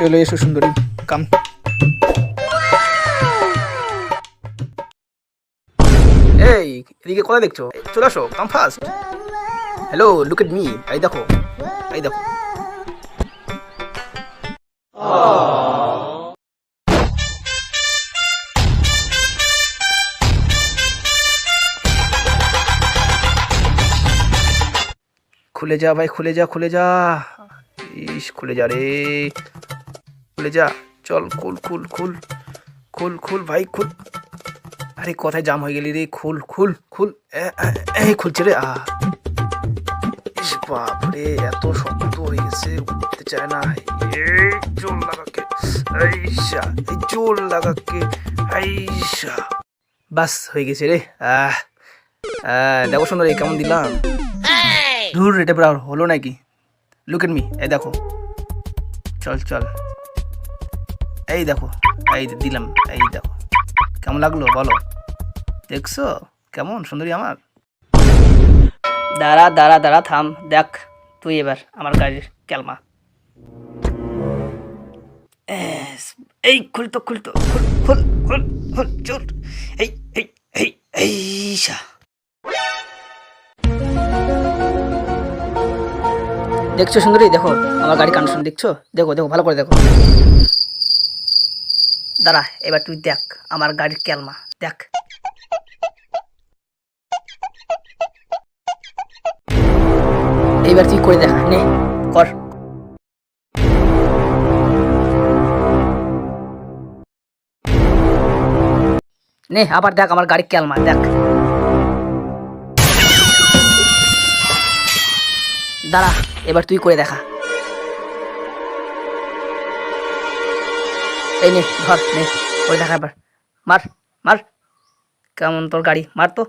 চলে এসো সুন্দরী কাম এই, এদিকে কোথায় দেখছ? চলে আসো come fast hello look at me এই দেখো এই দেখো। খুলে যা ভাই, খুলে যা খুলে যা। ইস, খুলে যা রে। খুলে যা। চল খুল খুল খুল। খুল খুল ভাই খুল। আরে কোথায় জাম হয়ে গেলি রে? খুল খুল খুল। এ, এ, এই খুলছে রে। আ বাপরে এত শক্ত হয়ে গেছে উঠতে চায় না। এই জোর লাগাকে আইসা এই জোর লাগাকে আইসা। বাস হয়ে গেছে রে। আহ দেখো সুন্দর এই কেমন দিলাম। ধুর এটা হলো নাকি? লুক এট মি এই দেখো। চল চল। এই দেখো, এই দিলাম, এই দেখো। কেমন লাগল বলো? দেখছ? কেমন? সুন্দরী আমার? দাঁড়া দাঁড়া দাঁড়া, থাম। দেখ, তুই এবার আমার গাড়ির ক্যালমা। এই খুলতো খুলতো খুল খুল খুল খুল এই এই এই এই। দেখছ সুন্দরী? দেখো, আমার গাড়ি কন্ডিশন দেখছ? দেখো দেখো, ভালো করে দেখো। দাঁড়া, এবার তুই দেখ আমার গাড়ির ক্যালমা দেখ। এইবার তুই করে দেখা, নে, কর। নে, আবার দেখ আমার গাড়ি ক্যালমা দেখ। দাঁড়া, এবার তুই করে দেখা। এই নে ধর নে ওই দেখা মার মার। কেমন তোর গাড়ি? মার তো।